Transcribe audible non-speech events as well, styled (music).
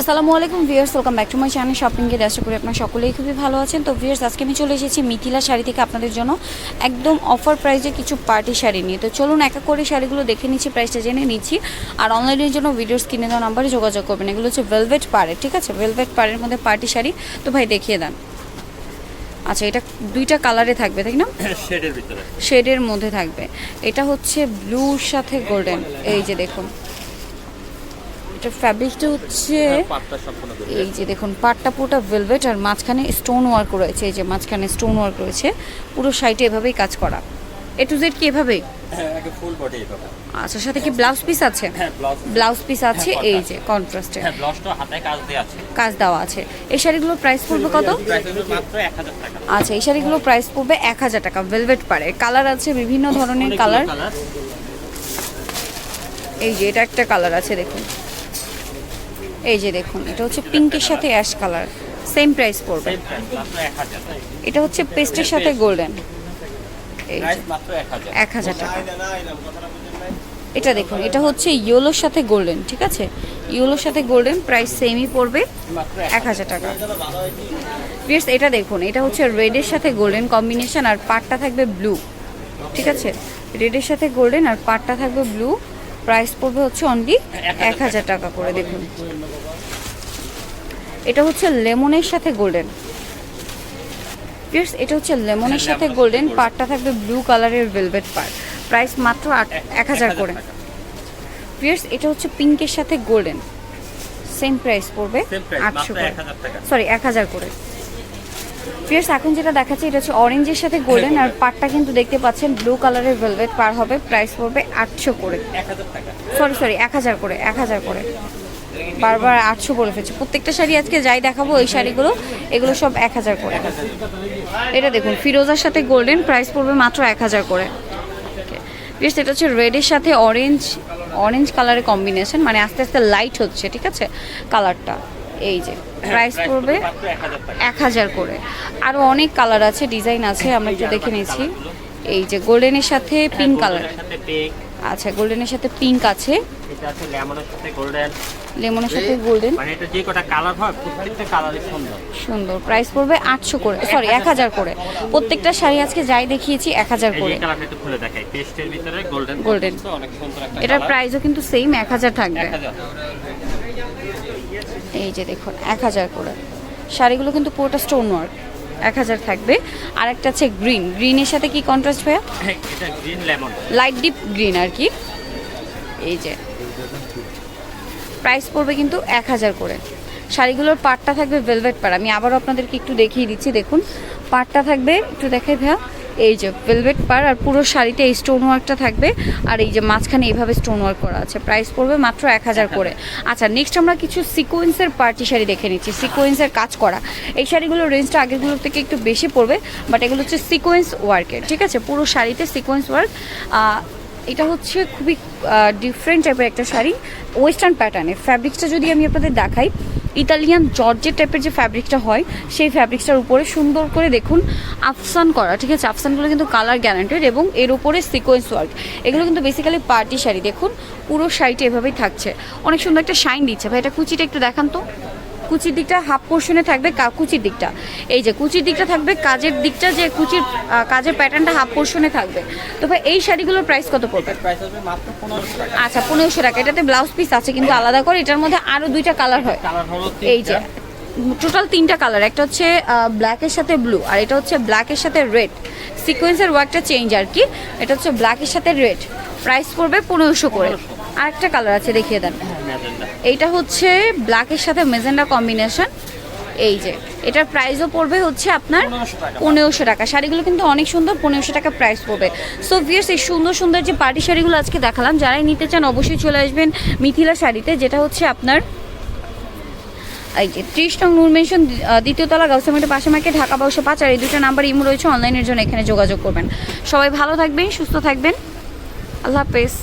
আসসালামু আলাইকুম viewers welcome back to my channel shopping gate আশা করি আপনারা সকলেই খুবই ভালো আছেন। তো ভিউয়ার্স আজকে আমি চলে এসেছি মিথিলা শাড়ি থেকে আপনাদের জন্য একদম অফার প্রাইসে কিছু পার্টি শাড়ি নিয়ে। তো চলুন একা করে শাড়িগুলো দেখে নিচ্ছি প্রাইসটা জেনে নিচ্ছি। আর অনলাইনের জন্য ভিডিওস কিনে দেওয়া নাম্বারে যোগাযোগ করবেন। এগুলো হচ্ছে ভেলভেট পাড়ে ঠিক আছে? ভেলভেট পাড়ের মধ্যে পার্টি শাড়ি। তো ভাই দেখিয়ে দেন। আচ্ছা এটা দুইটা কালারে থাকবে তাই না? শেডের ভিতরে। শেডের মধ্যে থাকবে। এটা হচ্ছে ব্লুর সাথে গোল্ডেন এই যে দেখুন। এটা ফ্যাব্রিকটা হচ্ছে করে এই যে দেখুন পাটটা পুরোটা ভেলভেট আর মাঝখানে স্টোন ওয়ার্ক রয়েছে এই যে মাঝখানে স্টোন ওয়ার্ক রয়েছে। পুরো সাইডে এভাবেই কাজ করা। এ টু জেড কি এভাবেই হ্যাঁ আচ্ছা সাথে কি ব্লাউজ পিস আছে? হ্যাঁ ব্লাউজ ব্লাউজ পিস আছে হ্যাঁ, এই যে কন্ট্রাস্টে হ্যাঁ কাজ দেওয়া আছে। এই শাড়িগুলোর প্রাইস পড়বে কত? প্রাইস হবে মাত্র 1000 টাকা। আচ্ছা এই শাড়িগুলোর প্রাইস পড়বে এক হাজার টাকা ভেলভেট পারে কালার আছে বিভিন্ন ধরনের কালার এই যে এটা একটা কালার আছে দেখুন। এই যে দেখুন এটা হচ্ছে পিঙ্কের সাথে অ্যাশ কালার সেম প্রাইস পড়বে। সেম প্রাইস মাত্র 1000 এটা হচ্ছে পেস্টের সাথে গোল্ডেন। এই প্রাইস মাত্র 1000 এক হাজার টাকা। এটা দেখুন এটা হচ্ছে ইয়েলোর সাথে গোল্ডেন ঠিক আছে? ইয়েলোর সাথে গোল্ডেন প্রাইস সেমই পড়বে মাত্র এক হাজার। টাকা। প্লিজ এটা দেখুন এটা হচ্ছে রেডের সাথে গোল্ডেন কম্বিনেশন আর পাটটা থাকবে ব্লু ঠিক আছে? রেডের সাথে গোল্ডেন আর পাটটা থাকবে ব্লু প্রাইস পড়বে হচ্ছে অনলি এক হাজার টাকা। করে দেখুন। এটা হচ্ছে লেমনের সাথে গোল্ডেন। এটা হচ্ছে লেমনের সাথে গোল্ডেন পাটটা থাকবে ব্লু কালারের ভেলভেট পার্ট প্রাইস মাত্র এক হাজার করে। প্লিজ এটা হচ্ছে পিঙ্কের সাথে গোল্ডেন। সেম প্রাইস পড়বে আটশো করে। সরি এক হাজার করে। ফিয়ার্স এখন যেটা দেখাচ্ছে, এটা হচ্ছে অরেঞ্জের সাথে গোল্ডেন আর পাটটা কিন্তু দেখতে পাচ্ছেন ব্লু কালারের ভেলভেট পার হবে প্রাইস পড়বে আটশো করে। সরি সরি এক হাজার করে, এক হাজার করে। বারবার আটশো বলে ফেলছে। প্রত্যেকটা শাড়ি আজকে যাই দেখাবো, এই শাড়িগুলো, এগুলো সব এক হাজার করে। এটা দেখুন, ফিরোজার সাথে গোল্ডেন প্রাইস পড়বে মাত্র এক হাজার করে। প্লিজ এটা হচ্ছে রেডের সাথে অরেঞ্জ অরেঞ্জ কালারের কম্বিনেশন মানে আস্তে আস্তে লাইট হচ্ছে, ঠিক আছে কালারটা এই যে প্রাইস পড়বে 1000 এক হাজার করে। আরও অনেক কালার আছে ডিজাইন আছে আমরা একটু দেখে নিয়েছি। এই যে গোল্ডেনের সাথে পিঙ্ক কালার আচ্ছা গোল্ডেনের সাথে পিঙ্ক আছে। এটা আছে লেমনের সাথে গোল্ডেন লেমনের সাথে গোল্ডেন মানে এটা যে কটা কালার হয় প্রত্যেকটা কালারই সুন্দর। সুন্দর। প্রাইস পড়বে আটশো করে সরি এক হাজার করে। প্রত্যেকটা শাড়ি আজকে যাই দেখিয়েছি এক হাজার এই করে। কালারটা একটু খুলে দেখাই। পেস্টের ভিতরে গোল্ডেন Golden। অনেক সুন্দর একটা এটার প্রাইসও কিন্তু সেম এক হাজার থাকবে। 1000 এই যে দেখুন এক হাজার করে। শাড়িগুলো কিন্তু পুরোটা স্টোন ওয়ার্ক এক হাজার থাকবে। আর একটা আছে গ্রিন গ্রিনের সাথে কি কন্ট্রাস্ট ভাইয়া? লাইট ডিপ গ্রিন আর কি। এই যে। প্রাইস পড়বে কিন্তু এক হাজার করে। শাড়িগুলোর পাটটা থাকবে ভেলভেট পাড় আমি আবারও আপনাদেরকে একটু দেখিয়ে দিচ্ছি দেখুন। পাটটা থাকবে একটু দেখাই ভাইয়া। এই যে ভেলভেট পার আর পুরো শাড়িতে এই স্টোন ওয়ার্কটা থাকবে। আর এই যে মাঝখানে এইভাবে স্টোন ওয়ার্ক করা আছে। প্রাইস পড়বে মাত্র এক হাজার করে। (laughs) আচ্ছা নেক্সট আমরা কিছু সিকোয়েন্সের পার্টি শাড়ি দেখে নিচ্ছি। সিকোয়েন্সের কাজ করা। এই শাড়িগুলোর রেঞ্জটা আগেরগুলোর থেকে একটু বেশি পড়বে বাট এগুলো হচ্ছে সিকোয়েন্স ওয়ার্কের ঠিক আছে? পুরো শাড়িতে সিকোয়েন্স ওয়ার্ক এটা হচ্ছে খুবই ডিফারেন্ট টাইপের একটা শাড়ি। ওয়েস্টার্ন প্যাটার্নের ফ্যাব্রিক্সটা যদি আমি আপনাদের দেখাই ইতালিয়ান জর্জের টাইপের যে ফ্যাব্রিকটা হয়, সেই ফ্যাব্রিকটার উপরে সুন্দর করে দেখুন আফসান করা, ঠিক আছে? আফসানগুলো কিন্তু কালার গ্যারান্টেড এবং এর উপরে সিকোয়েন্স ওয়ার্ক এগুলো কিন্তু বেসিক্যালি পার্টি শাড়ি, দেখুন, পুরো শাড়িটা এভাবেই থাকছে। অনেক সুন্দর একটা শাইন দিচ্ছে। ভাই, এটা কুচিটা একটু দেখান তো। কুচির দিকটা হাফ পোর্শনে থাকবে কা- কুচির দিকটা। এই যে কুচির দিকটা থাকবে কাজের দিকটা যে কুচির কাজের প্যাটার্নটা হাফ পোর্শনে থাকবে। তো ভাই এই শাড়িগুলোর প্রাইস কত পড়বে? প্রাইস হবে মাত্র 1500 টাকা। আচ্ছা পনেরোশো টাকা। এটাতে ব্লাউজ পিস আছে কিন্তু আলাদা করে এটার মধ্যে আরও দুইটা কালার হয়। এই যে টোটাল তিনটা কালার একটা হচ্ছে ব্ল্যাকের সাথে ব্লু আর এটা হচ্ছে ব্ল্যাকের সাথে রেড সিকোয়েন্সের ওয়ার্কটা চেঞ্জ আর কি। এটা হচ্ছে ব্ল্যাকের সাথে রেড প্রাইস পড়বে পনেরোশো করে। আরেকটা কালার আছে দেখিয়ে দেন। ম্যাজেন্ডা। এইটা হচ্ছে ব্ল্যাকের সাথে মেজেন্ডা কম্বিনেশন এই যে এটার প্রাইসও পড়বে হচ্ছে আপনার পনেরোশো টাকা। শাড়িগুলো কিন্তু অনেক সুন্দর পনেরোশো টাকা প্রাইস পড়বে। সো ভিয়ার্স এই সুন্দর সুন্দর যে পার্টি শাড়িগুলো আজকে দেখালাম যারাই নিতে চান অবশ্যই চলে আসবেন মিথিলা শাড়িতে যেটা হচ্ছে আপনার এই যে ত্রিশ নং নূর মেনশন দ্বিতীয়তলা গাউসামেটের পাশে মার্কে ঢাকা বাউশো পাঁচ আর এই দুটো নাম্বার ইমো রয়েছে অনলাইনের জন্য এখানে যোগাযোগ করবেন। সবাই ভালো থাকবেন সুস্থ থাকবেন। আল্লাহ হাফেজ।